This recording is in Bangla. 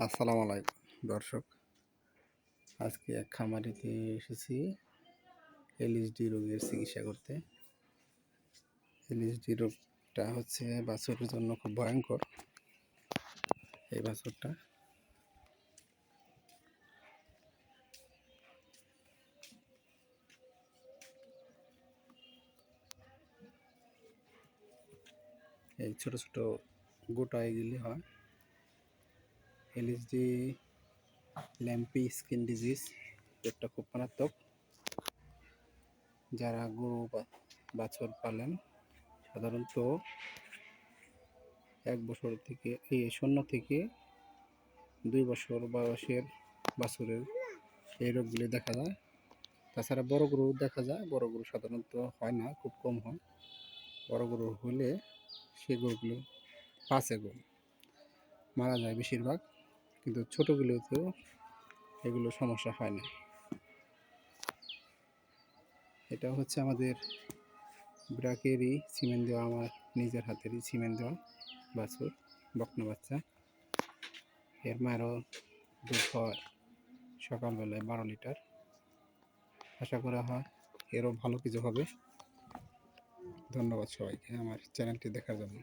আসসালামু আলাইকুম, দর্শক। আজকে এক খামারিতে এসেছি এলএসডি রোগের চিকিৎসা করতে। এলএসডি রোগটা হচ্ছে বাছুরের জন্য খুব ভয়ঙ্কর। এই বাছুরটা এই ছোট ছোট গোটা এগুলি হয়। এলএসডি ল্যাম্পি স্কিন ডিজিজ পেটটা খুব মারাত্মক। যারা গরু বাছর পালেন, সাধারণত এক বছর থেকে, এই শূন্য থেকে দুই বছর বয়সের বাছুরের এই রোগগুলি দেখা যায়। তাছাড়া বড় গরু দেখা যায়, বড় গরু সাধারণত হয় না, খুব কম হয়। বড় গরু হলে সে গরুগুলো পাঁচে গরু, মারা যায় বেশিরভাগ। কিন্তু ছোটোগুলোতেও এগুলো সমস্যা হয় না। এটা হচ্ছে আমাদের ব্রাকেরই সিমেন্ট দেওয়া, আমার নিজের হাতেরই সিমেন্ট দেওয়া বাছুর, বকনা বাচ্চা। এর মায়েরও দুধ হয় সকালবেলায় বারো লিটার। আশা করা হয় এরও ভালো কিছু হবে। ধন্যবাদ সবাইকে আমার চ্যানেলটি দেখার জন্য।